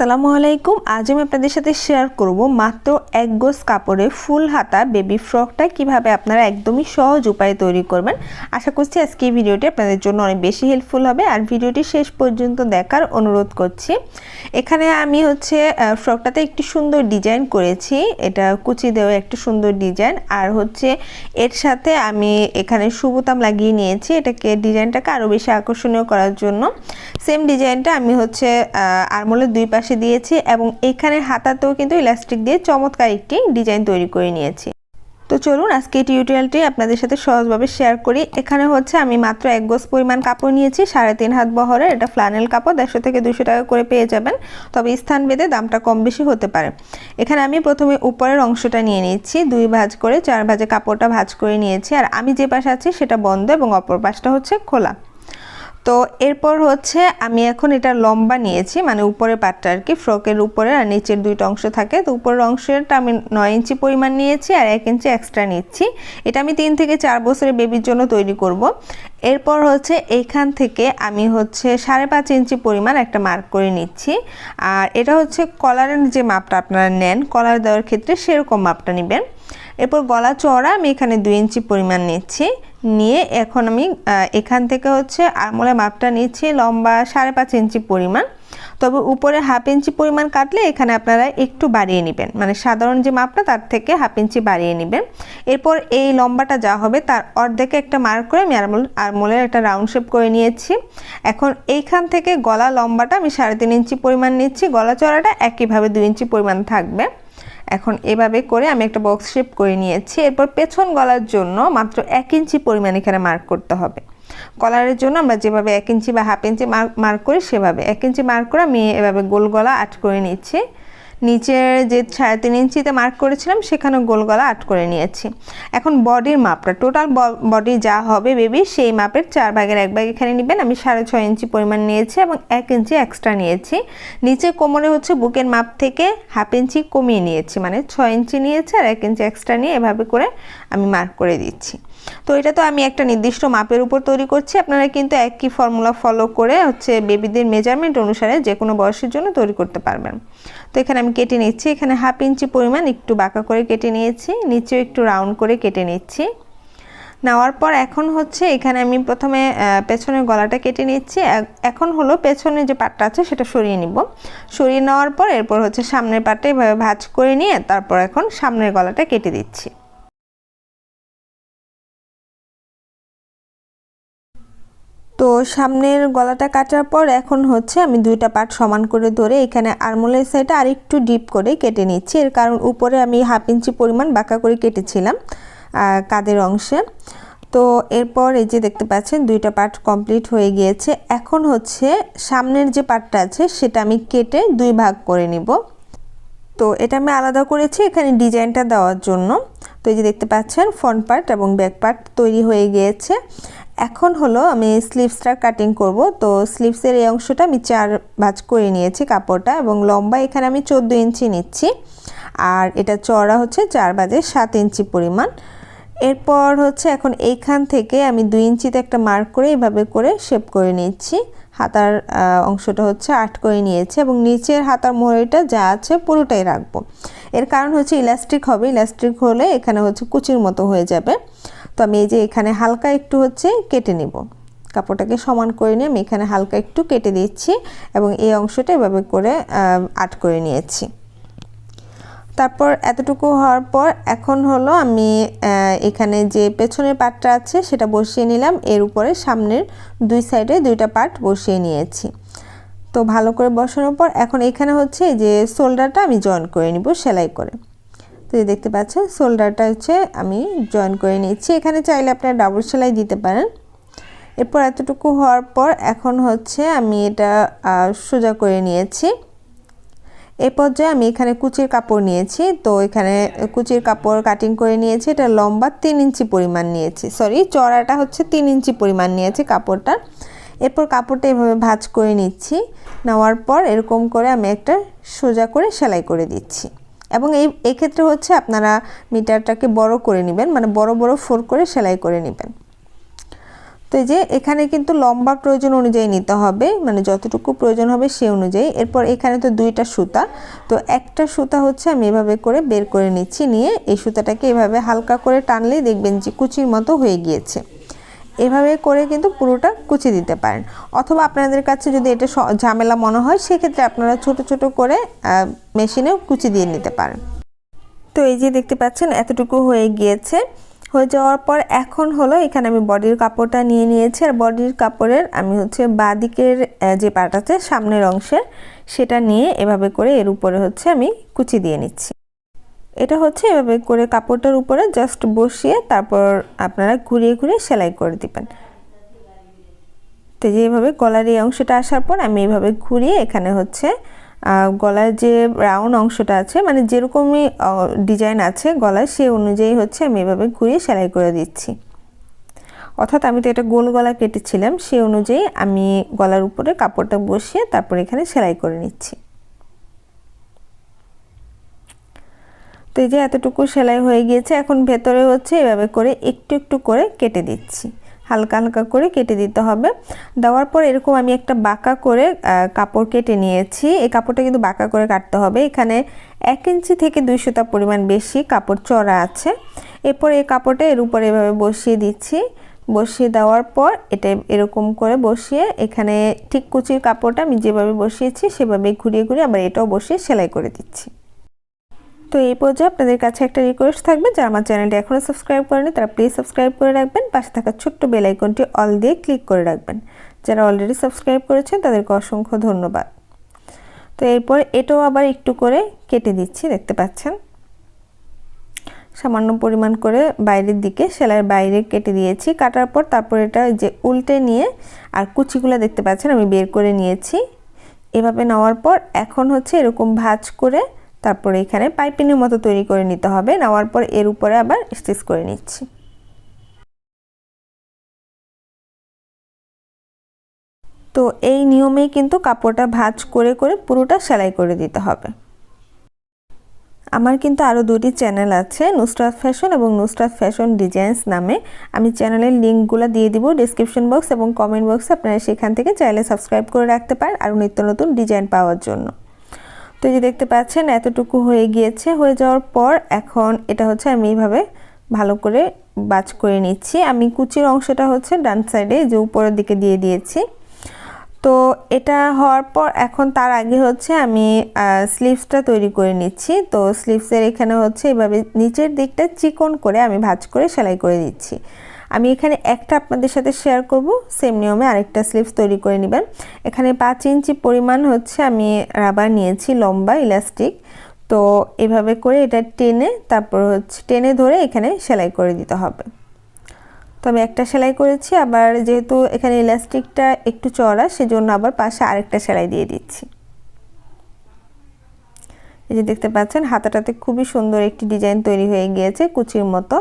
আসসালামু আলাইকুম। আজ আমি আপনাদের সাথে শেয়ার করব মাত্র এক গোজ কাপড়ে ফুল হাতা বেবি ফ্রকটা কীভাবে আপনারা একদমই সহজ উপায়ে তৈরি করবেন। আশা করছি আজকে এই ভিডিওটি আপনাদের জন্য অনেক বেশি হেল্পফুল হবে। আর ভিডিওটি শেষ পর্যন্ত দেখার অনুরোধ করছি। এখানে আমি হচ্ছে ফ্রকটাতে একটি সুন্দর ডিজাইন করেছি। এটা কুচি দেওয়া একটি সুন্দর ডিজাইন আর হচ্ছে, এর সাথে আমি এখানে সুবোতাম লাগিয়ে নিয়েছি এটাকে ডিজাইনটাকে আরও বেশি আকর্ষণীয় করার জন্য। সেম ডিজাইনটা আমি হচ্ছে আরমোলের দুই পাশে দিয়েছি এবং এখানে হাতাতেও কিন্তু ইলাস্টিক দিয়ে চমৎকার একটি ডিজাইন তৈরি করে নিয়েছি। তো চলুন আজকে টিউটোরিয়ালটি আপনাদের সাথে সহজভাবে শেয়ার করি। এখানে হচ্ছে আমি মাত্র এক গোজ পরিমাণ কাপড় নিয়েছি, সাড়ে তিন হাত বহরের। এটা ফ্লানেল কাপড়, দেড়শো থেকে দুশো টাকা করে পেয়ে যাবেন। তবে স্থান ভেদে দামটা কম বেশি হতে পারে। এখানে আমি প্রথমে উপরের অংশটা নিয়ে নিচ্ছি দুই ভাজ করে, চার ভাজে কাপড়টা ভাজ করে নিয়েছি। আর আমি যে পাশে আছি সেটা বন্ধ এবং অপর পাশটা হচ্ছে খোলা। তো এরপর হচ্ছে আমি এখন এটা লম্বা নিয়েছি মানে উপরের পাটটা আর কি, ফ্রকের উপরে আর নিচের দুইটা অংশ থাকে। তো উপরের অংশটা আমি নয় ইঞ্চি পরিমাণ নিয়েছি আর এক ইঞ্চি এক্সট্রা নিচ্ছি। এটা আমি তিন থেকে চার বছরের বেবির জন্য তৈরি করব। এরপর হচ্ছে এইখান থেকে আমি হচ্ছে সাড়ে পাঁচ ইঞ্চি পরিমাণ একটা মার্ক করে নিচ্ছি। আর এটা হচ্ছে কলারের যে মাপটা আপনারা নেন কলার দেওয়ার ক্ষেত্রে সেরকম মাপটা নেবেন। এরপর গলা চওড়া আমি এখানে দুই ইঞ্চি পরিমাণ নিচ্ছি। নিয়ে এখন আমি এখান থেকে হচ্ছে আরমোলের মাপটা নিচ্ছি লম্বা সাড়ে পাঁচ ইঞ্চি পরিমাণ। তবে উপরে হাফ ইঞ্চি পরিমাণ কাটলে এখানে আপনারা একটু বাড়িয়ে নেবেন। মানে সাধারণ যে মাপটা, তার থেকে হাফ ইঞ্চি বাড়িয়ে নেবেন। এরপর এই লম্বাটা যা হবে, তার অর্ধেকে একটা মার্ক করে আমি আরমোল আরমোলের একটা রাউন্ড শেপ করে নিয়েছি। এখন এইখান থেকে গলা লম্বাটা আমি সাড়ে তিন ইঞ্চি পরিমাণ নিচ্ছি। গলা চড়াটা একইভাবে দুই ইঞ্চি পরিমাণ থাকবে। এখন এভাবে করে আমি একটা বক্স শেপ করে নিয়েছি। এরপর পেছন গলার জন্য মাত্র এক ইঞ্চি পরিমাণ এখানে মার্ক করতে হবে। কলারের জন্য আমরা যেভাবে এক ইঞ্চি বা হাফ ইঞ্চি মার্ক মার্ক করি সেভাবে। এক ইঞ্চি মার্ক করে আমি এভাবে গোল গলা আট করে নিচ্ছি। নিচের যে সাড়ে তিন ইঞ্চিতে মার্ক করেছিলাম সেখানে গোল গলা আট করে নিয়েছি। এখন বডির মাপটা টোটাল বডি যা হবে বেবি সেই মাপের চার ভাগের এক ভাগ এখানে নেবেন। আমি সাড়ে ছয় ইঞ্চি পরিমাণ নিয়েছি এবং এক ইঞ্চি এক্সট্রা নিয়েছি। নিচে কোমরে হচ্ছে বুকের মাপ থেকে হাফ ইঞ্চি কমিয়ে নিয়েছি মানে ছয় ইঞ্চি নিয়েছি আর এক ইঞ্চি এক্সট্রা নিয়ে এভাবে করে আমি মার্ক করে দিচ্ছি। তো এটা তো আমি একটা নির্দিষ্ট মাপের উপর তৈরি করছি। আপনারা কিন্তু একই ফর্মুলা ফলো করে হচ্ছে বেবিদের মেজারমেন্ট অনুসারে যে কোনো বয়সের জন্য তৈরি করতে পারবেন। তো এখানে আমি কেটে নিচ্ছি। এখানে হাফ ইঞ্চি পরিমাণ একটু বাঁকা করে কেটে নিয়েছি। নিচেও একটু রাউন্ড করে কেটে নিচ্ছি। নেওয়ার পর এখন হচ্ছে এখানে আমি প্রথমে পেছনের গলাটা কেটে নিচ্ছি। এখন হলো পেছনের যে পাটটা আছে সেটা সরিয়ে নিব। সরিয়ে নেওয়ার পর এরপর হচ্ছে সামনের পাটটা এভাবে ভাঁজ করে নিয়ে তারপর এখন সামনের গলাটা কেটে দিচ্ছি। তো সামনের গলাটা কাটার পর এখন হচ্ছে আমি দুইটা পার্ট সমান করে ধরে এখানে আরমোলের সাইডটা আর একটু ডিপ করে কেটে নিচ্ছি। এর কারণ উপরে আমি হাফ ইঞ্চি পরিমাণ বাঁকা করে কেটেছিলাম কাদের অংশে। তো এরপর এই যে দেখতে পাচ্ছেন দুইটা পার্ট কমপ্লিট হয়ে গিয়েছে। এখন হচ্ছে সামনের যে পার্টটা আছে সেটা আমি কেটে দুই ভাগ করে নিব। তো এটা আমি আলাদা করেছি এখানে ডিজাইনটা দেওয়ার জন্য। তো এই যে দেখতে পাচ্ছেন ফ্রন্ট পার্ট এবং ব্যাক পার্ট তৈরি হয়ে গিয়েছে। এখন হলো আমি স্লিভসটা কাটিং করব। তো স্লিভসের এই অংশটা আমি চার ভাঁজ করে নিয়েছি কাপড়টা এবং লম্বা এখানে আমি চোদ্দ ইঞ্চি নিচ্ছি। আর এটা চড়া হচ্ছে চার বাজে সাত ইঞ্চি পরিমাণ। এরপর হচ্ছে এখন এইখান থেকে আমি দুই ইঞ্চিতে একটা মার্ক করে এইভাবে করে শেপ করে নিচ্ছি। হাতার অংশটা হচ্ছে আট করে নিয়েছি এবং নিচের হাতার মোড়িটা যা আছে পুরোটাই রাখব। এর কারণ হচ্ছে ইলাস্টিক হবে। ইলাস্টিক হলে এখানে হচ্ছে কুচির মতো হয়ে যাবে। তো আমি এই যে এখানে হালকা একটু হচ্ছে কেটে নিব। কাপড়টাকে সমান করে নিয়ে আমি এখানে হালকা একটু কেটে দিচ্ছি এবং এই অংশটা এভাবে করে আট করে নিয়েছি। তারপর এতটুকু হওয়ার পর এখন হলো আমি এখানে যে পেছনের পাটটা আছে সেটা বসিয়ে নিলাম। এর উপরে সামনের দুই সাইডে দুইটা পার্ট বসিয়ে নিয়েছি। তো ভালো করে বসানোর পর এখন এখানে হচ্ছে যে শোল্ডারটা আমি জয়েন করে নিব সেলাই করে। তো দেখতে পাচ্ছেন শোল্ডারটা হচ্ছে আমি জয়েন করে নিচ্ছি এখানে চাইলে আপনারা ডাবল সেলাই দিতে পারেন। এরপর এতটুকু হওয়ার পর এখন হচ্ছে আমি এটা সোজা করে নিয়েছি। এই পর্যায়ে আমি এখানে কুচির কাপড় নিয়েছি। তো এখানে কুচির কাপড় কাটিং করে নিয়েছি। এটা লম্বা তিন ইঞ্চি পরিমাণ নিয়েছি। সরি চড়াটা হচ্ছে তিন ইঞ্চি পরিমাণ নিয়েছি কাপড়টা এরপর কাপড়টা এভাবে ভাজ করে নিচ্ছি। নেওয়ার পর এরকম করে আমি একটা সোজা করে সেলাই করে দিচ্ছি। এবং এই এক্ষেত্রে হচ্ছে আপনারা মিটারটাকে বড় করে নেবেন মানে বড় বড় ফোর করে সেলাই করে নেবেন। তো এই যে এখানে কিন্তু লম্বা প্রয়োজন অনুযায়ী নিতে হবে মানে যতটুকু প্রয়োজন হবে সে অনুযায়ী। এরপর এখানে তো দুইটা সুতা, তো একটা সুতা হচ্ছে আমি এভাবে করে বের করে নিচ্ছি, নিয়ে এই সুতাটাকে এভাবে হালকা করে টানলেই দেখবেন যে কুচির মতো হয়ে গিয়েছে। এভাবে করে কিন্তু পুরোটা কুচি দিতে পারেন। অথবা আপনাদের কাছে যদি এটা ঝামেলা মনে হয়, সেক্ষেত্রে আপনারা ছোট ছোট করে মেশিনেও কুচি দিয়ে নিতে পারেন। তো এই যে দেখতে পাচ্ছেন, এতটুকু হয়ে গিয়েছে। হয়ে যাওয়ার পর এখন হলো, এখানে আমি বডির কাপড়টা নিয়ে নিয়েছি। আর বডির কাপড়ের আমি হচ্ছে বাদিকের যে পার্ট আছে, সামনের অংশের, সেটা নিয়ে এভাবে করে এর উপরে হচ্ছে আমি কুচি দিয়ে নিচ্ছি। এটা হচ্ছে এভাবে করে কাপড়টার উপরে জাস্ট বসিয়ে তারপর আপনারা ঘুরিয়ে ঘুরিয়ে সেলাই করে দিবেন। তো যেভাবে গলার এই অংশটা আসার পর আমি এইভাবে ঘুরিয়ে এখানে হচ্ছে গলার যে রাউন্ড অংশটা আছে মানে যেরকমই ডিজাইন আছে গলায় সে অনুযায়ী হচ্ছে আমি এভাবে ঘুরিয়ে সেলাই করে দিচ্ছি। অর্থাৎ আমি তো এটা গোল গলা কেটেছিলাম সে অনুযায়ী আমি গলার উপরে কাপড়টা বসিয়ে তারপর এখানে সেলাই করে নিচ্ছি। তো এই যে এতটুকু সেলাই হয়ে গিয়েছে, এখন ভেতরে হচ্ছে এভাবে করে একটু একটু করে কেটে দিচ্ছি। হালকা হালকা করে কেটে দিতে হবে। দেওয়ার পর এরকম আমি একটা বাঁকা করে কাপড় কেটে নিয়েছি। এই কাপড়টা কিন্তু বাঁকা করে কাটতে হবে। এখানে এক ইঞ্চি থেকে দুই পরিমাণ বেশি কাপড় চড়া আছে। এরপর এই কাপড়টা এর উপরে এভাবে বসিয়ে দিচ্ছি। বসিয়ে দেওয়ার পর এটা এরকম করে বসিয়ে এখানে ঠিক কুচির কাপড়টা আমি যেভাবে বসিয়েছি, সেভাবে ঘুরিয়ে ঘুরিয়ে আবার এটাও বসিয়ে সেলাই করে দিচ্ছি। তো এই পর্যায়ে আপনাদের কাছে একটা রিকোয়েস্ট থাকবে যারা আমার চ্যানেলটি এখনও সাবস্ক্রাইব করেনি তারা প্লিজ সাবস্ক্রাইব করে রাখবেন। পাশে থাকা ছোট্ট বেল আইকনটি অল দিয়ে ক্লিক করে রাখবেন। যারা অলরেডি সাবস্ক্রাইব করেছেন, তাদেরকে অসংখ্য ধন্যবাদ। তো এরপর এটাও আবার একটু করে কেটে দিচ্ছি, দেখতে পাচ্ছেন? সামান্য পরিমাণ করে বাইরের দিকে সেলাইয়ের বাইরে কেটে দিয়েছি। কাটার পর তারপর এটা যে উল্টে নিয়ে আর কুচিগুলো দেখতে পাচ্ছেন, আমি বের করে নিয়েছি। এভাবে নেওয়ার পর এখন হচ্ছে এরকম ভাজ করে তারপরে এখানে পাইপিনের মতো তৈরি করে নিতে হবে। নেওয়ার পর এর উপরে আবার স্টিচ করে নিচ্ছি। তো এই নিয়মেই কিন্তু কাপড়টা ভাঁজ করে করে পুরোটা সেলাই করে দিতে হবে। আমার কিন্তু আরও দুটি চ্যানেল আছে, নুসরাত ফ্যাশন এবং নুসরাত ফ্যাশন ডিজাইন্স নামে। আমি চ্যানেলের লিঙ্কগুলো দিয়ে দিব ডিসক্রিপশন বক্স এবং কমেন্ট বক্সে। আপনারা সেখান থেকে চাইলে সাবস্ক্রাইব করে রাখতে পারেন আরও নিত্য নতুন ডিজাইন পাওয়ার জন্য। তো এই যে দেখতে পাচ্ছেন, এতটুকু হয়ে গিয়েছে। হয়ে যাওয়ার পর এখন এটা হচ্ছে আমি এইভাবে ভালো করে বাজ করে নিচ্ছি। আমি কুচির অংশটা হচ্ছে ডান সাইডে যে উপরের দিকে দিয়ে দিয়েছি। তো এটা হওয়ার পর এখন তার আগে হচ্ছে আমি স্লিভসটা তৈরি করে নিচ্ছি। তো স্লিভসের এখানে হচ্ছে এভাবে নিচের দিকটা চিকন করে আমি ভাজ করে সেলাই করে দিচ্ছি। আমি এখানে একটা আপনাদের সাথে শেয়ার করব। সেম নিয়মে আরেকটা স্লিভস তৈরি করে নেবেন। এখানে পাঁচ ইঞ্চি পরিমাণ হচ্ছে আমি রাবার নিয়েছি, লম্বা ইলাস্টিক তো এভাবে করে এটা টেনে তারপর হচ্ছে টেনে ধরে এখানে সেলাই করে দিতে হবে। তো আমি একটা সেলাই করেছি, আবার যেহেতু এখানে ইলাস্টিকটা একটু চড়া সেজন্য আবার পাশে আরেকটা সেলাই দিয়ে দিচ্ছি। এই যে দেখতে পাচ্ছেন, হাতাটাতে খুবই সুন্দর একটি ডিজাইন তৈরি হয়ে গিয়েছে, কুচির মতো।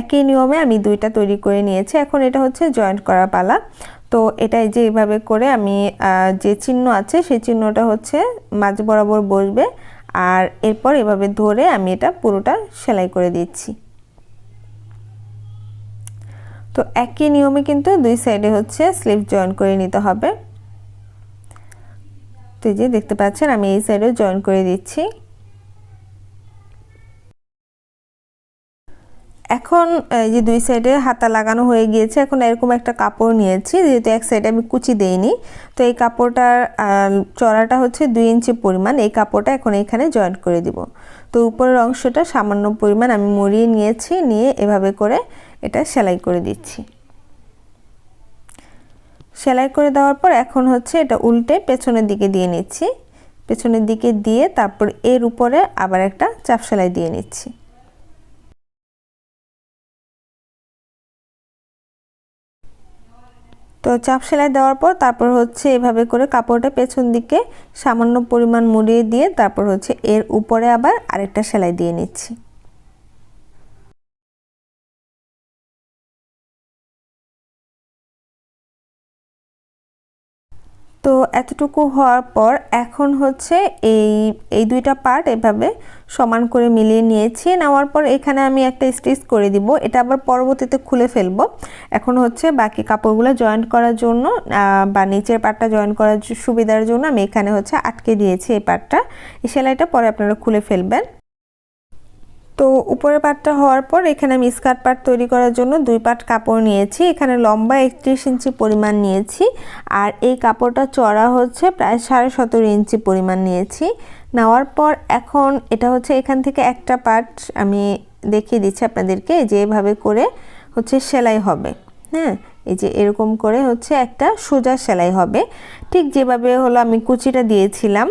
একই নিয়মে আমি দুইটা তৈরি করে নিয়েছি। এখন এটা হচ্ছে জয়েন্ট করা পালা। তো এটাই যে এইভাবে করে আমি যে চিহ্ন আছে, সেই চিহ্নটা হচ্ছে মাঝ বরাবর বসবে। আর এরপর এভাবে ধরে আমি এটা পুরোটা সেলাই করে দিচ্ছি। তো একই নিয়মে কিন্তু দুই সাইডে হচ্ছে স্লিভ জয়েন করে নিতে হবে। তো যে দেখতে পাচ্ছেন, আমি এই সাইডেও জয়েন করে দিচ্ছি। এখন যে দুই সাইডে হাতা লাগানো হয়ে গিয়েছে, এখন এরকম একটা কাপড় নিয়েছি, যেহেতু এক সাইডে আমি কুচি দেইনি। তো এই কাপড়টার চড়াটা হচ্ছে দুই ইঞ্চি পরিমাণ, এই কাপড়টা এখন এখানে জয়েন্ট করে দিব। তো উপরের অংশটা সামান্য পরিমাণ আমি মরিয়ে নিয়েছি, নিয়ে এভাবে করে এটা সেলাই করে দিচ্ছি। সেলাই করে দেওয়ার পর এখন হচ্ছে এটা উল্টে পেছনের দিকে দিয়ে নিচ্ছি। পেছনের দিকে দিয়ে তারপর এর উপরে আবার একটা চাপ সেলাই দিয়ে নিচ্ছি। তো চাপ সেলাই দেওয়ার পর তারপর হচ্ছে এভাবে করে কাপড়টা পেছন দিকে সামান্য পরিমাণ মুড়িয়ে দিয়ে তারপর হচ্ছে এর উপরে আবার আরেকটা সেলাই দিয়ে নিচ্ছি। তো এতটুকু হওয়ার পর এখন হচ্ছে এই এই দুইটা পার্ট এভাবে সমান করে মিলিয়ে নিয়েছি। নেওয়ার পর এখানে আমি একটা স্টিচ করে দিব। এটা আবার পরবর্তীতে খুলে ফেলব। এখন হচ্ছে বাকি কাপড়গুলো জয়েন্ট করার জন্য বা নিচের পার্টটা জয়েন্ট করার সুবিধার জন্য আমি এখানে হচ্ছে আটকে দিয়েছি এই পার্টটা এই সেলাইটা পরে আপনারা খুলে ফেলবেন। তো উপরের পাটটা হওয়ার পর এখানে আমি স্কার্ট পাট তৈরি করার জন্য দুই পাট কাপড় নিয়েছি। এখানে লম্বা একত্রিশ ইঞ্চি পরিমাণ নিয়েছি আর এই কাপড়টা চড়া হচ্ছে প্রায় সাড়ে সতেরো ইঞ্চি পরিমাণ নিয়েছি। নেওয়ার পর এখন এটা হচ্ছে এখান থেকে একটা পাট আমি দেখিয়ে দিচ্ছি আপনাদেরকে যেভাবে করে হচ্ছে সেলাই হবে। হ্যাঁ? এই যে এরকম করে হচ্ছে একটা সোজা সেলাই হবে। ঠিক যেভাবে হলো আমি কুচিটা দিয়েছিলাম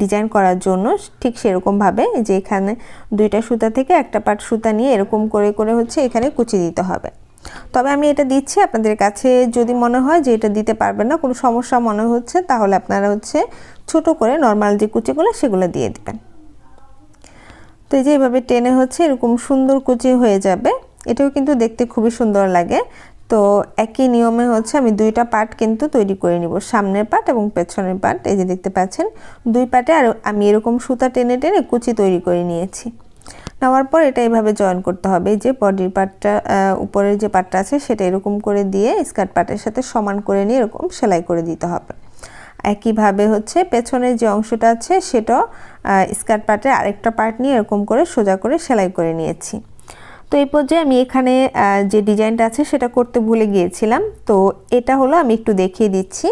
ডিজাইন করার জন্য, ঠিক সেরকমভাবে যে এখানে দুইটা সুতা থেকে একটা পাট সুতা নিয়ে এরকম করে করে হচ্ছে এখানে কুচি দিতে হবে। তবে আমি এটা দিচ্ছি, আপনাদের কাছে যদি মনে হয় যে এটা দিতে পারবেন না, কোনো সমস্যা মনে হচ্ছে, তাহলে আপনারা হচ্ছে ছোট করে নর্মাল যে কুচিগুলো, সেগুলো দিয়ে দেবেন। তো এই যে এভাবে টেনে হচ্ছে, এরকম সুন্দর কুচি হয়ে যাবে। এটাও কিন্তু দেখতে খুবই সুন্দর লাগে। তো একই নিয়মে হচ্ছে আমি দুইটা পার্ট কিন্তু তৈরি করে নিব, সামনের পার্ট এবং পেছনের পার্ট। এই যে দেখতে পাচ্ছেন, দুই পার্টে আর আমি এরকম সুতা টেনে টেনে কুচি তৈরি করে নিয়েছি। নেওয়ার পর এটা এভাবে জয়েন করতে হবে। যে বডির পার্টটা উপরের যে পার্টটা আছে সেটা এরকম করে দিয়ে স্কার্ট পার্টের সাথে সমান করে নিয়ে এরকম সেলাই করে দিতে হবে। একইভাবে হচ্ছে পেছনের যে অংশটা আছে সেটা স্কার্ট পার্টের আরেকটা পার্ট নিয়ে এরকম করে সোজা করে সেলাই করে নিয়েছি। তো এই পর্যায়ে আমি এখানে যে ডিজাইনটা আছে সেটা করতে ভুলে গিয়েছিলাম। তো এটা হলো আমি একটু দেখিয়ে দিচ্ছি।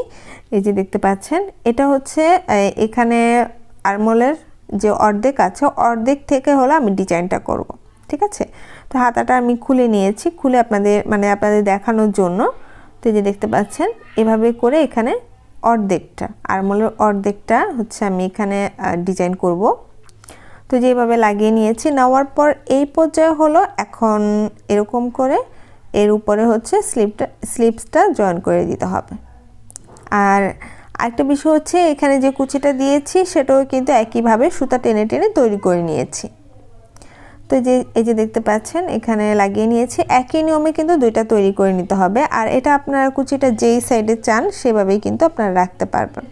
এই যে দেখতে পাচ্ছেন, এটা হচ্ছে এখানে আরমোলের যে অর্ধেক আছে, অর্ধেক থেকে হলো আমি ডিজাইনটা করব, ঠিক আছে? তো হাতাটা আমি খুলে নিয়েছি, খুলে আপনাদের মানে আপনাদের দেখানোর জন্য। তো যে দেখতে পাচ্ছেন, এভাবে করে এখানে অর্ধেকটা, আরমোলের অর্ধেকটা হচ্ছে আমি এখানে ডিজাইন করব। তো যেভাবে লাগিয়ে নিয়েছি, নেওয়ার পর এই পর্যায়ে হলো এখন এরকম করে এর উপরে হচ্ছে স্লিপটা, স্লিপসটা জয়েন করে দিতে হবে। আর আরেকটা বিষয় হচ্ছে এখানে যে কুচিটা দিয়েছি সেটাও কিন্তু একইভাবে সুতা টেনে টেনে তৈরি করে নিয়েছি। তো যে, এই যে দেখতে পাচ্ছেন, এখানে লাগিয়ে নিয়েছি। একই নিয়মে কিন্তু দুইটা তৈরি করে নিতে হবে। আর এটা আপনারা কুচিটা যেই সাইডে চান সেভাবেই কিন্তু আপনারা রাখতে পারবেন।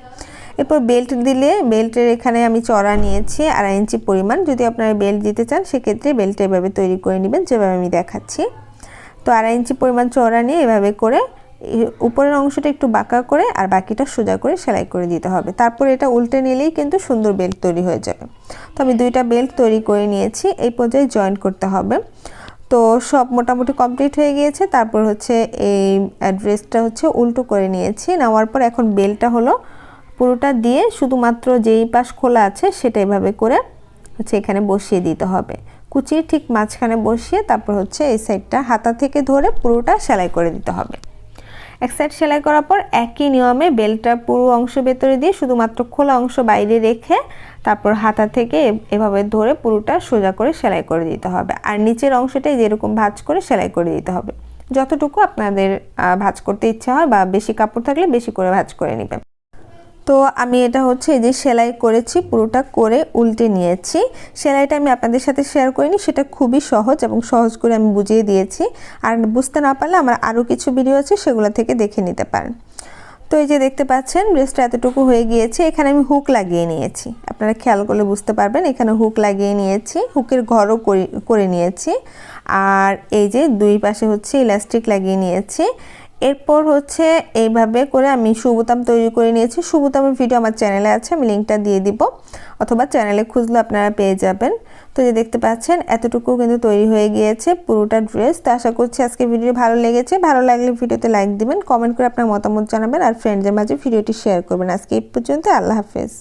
এরপর বেল্ট দিলে বেল্টের এখানে আমি চড়া নিয়েছি আড়াই ইঞ্চি পরিমাণ। যদি আপনারা বেল্ট দিতে চান, সেক্ষেত্রে বেল্ট এভাবে তৈরি করে নেবেন, যেভাবে আমি দেখাচ্ছি। তো আড়াই ইঞ্চি পরিমাণ চড়া নিয়ে এভাবে করে উপরের অংশটা একটু বাঁকা করে আর বাকিটা সোজা করে সেলাই করে দিতে হবে। তারপর এটা উল্টে নিলেই কিন্তু সুন্দর বেল্ট তৈরি হয়ে যাবে। তো আমি দুইটা বেল্ট তৈরি করে নিয়েছি, এই পর্যায়ে জয়েন্ট করতে হবে। তো সব মোটামুটি কমপ্লিট হয়ে গিয়েছে, তারপর হচ্ছে এই অ্যাড্রেসটা হচ্ছে উল্টো করে নিয়েছি। নেওয়ার পর এখন বেল্টটা হলো পুরোটা দিয়ে শুধুমাত্র যেই পাশ খোলা আছে সেটা এভাবে করে হচ্ছে এখানে বসিয়ে দিতে হবে। কুচির ঠিক মাঝখানে বসিয়ে তারপর হচ্ছে এই সাইডটা হাতা থেকে ধরে পুরোটা সেলাই করে দিতে হবে। এক সাইড সেলাই করার পর একই নিয়মে বেলটা পুরো অংশ ভেতরে দিয়ে শুধুমাত্র খোলা অংশ বাইরে রেখে তারপর হাতা থেকে এভাবে ধরে পুরোটা সোজা করে সেলাই করে দিতে হবে। আর নিচের অংশটাই যেরকম ভাজ করে সেলাই করে দিতে হবে। যতটুকু আপনাদের ভাজ করতে ইচ্ছা হয় বা বেশি কাপড় থাকলে বেশি করে ভাজ করে নেবেন। তো আমি এটা হচ্ছে এই যে সেলাই করেছি, পুরোটা করে উল্টে নিয়েছি। সেলাইটা আমি আপনাদের সাথে শেয়ার করিনি, সেটা খুবই সহজ এবং সহজ করে আমি বুঝিয়ে দিয়েছি। আর বুঝতে না পারলে আমার আরও কিছু ভিডিও আছে, সেগুলো থেকে দেখে নিতে পারেন। তো এই যে দেখতে পাচ্ছেন ড্রেসটা এতটুকু হয়ে গিয়েছে, এখানে আমি হুক লাগিয়ে নিয়েছি। আপনারা খেয়াল করলে বুঝতে পারবেন, এখানে হুক লাগিয়ে নিয়েছি হুকের ঘরও করে নিয়েছি। আর এই যে দুই পাশে হচ্ছে ইলাস্টিক লাগিয়ে নিয়েছি। এরপর হচ্ছে এইভাবে করে আমি সুবোতাম তৈরি করে নিয়েছি। সুবোতামের ভিডিও আমার চ্যানেলে আছে, আমি লিঙ্কটা দিয়ে দিব। অথবা চ্যানেলে খুঁজলে আপনারা পেয়ে যাবেন। তো যে দেখতে পাচ্ছেন এতটুকু কিন্তু তৈরি হয়ে গিয়েছে পুরোটা ড্রেস তো আশা করছি আজকে ভিডিও ভালো লেগেছে। ভালো লাগলে ভিডিওতে লাইক দিবেন কমেন্ট করে আপনার মতামত জানাবেন আর ফ্রেন্ডদের মাঝে ভিডিওটি শেয়ার করবেন। আজকে এই পর্যন্ত আল্লাহ হাফেজ।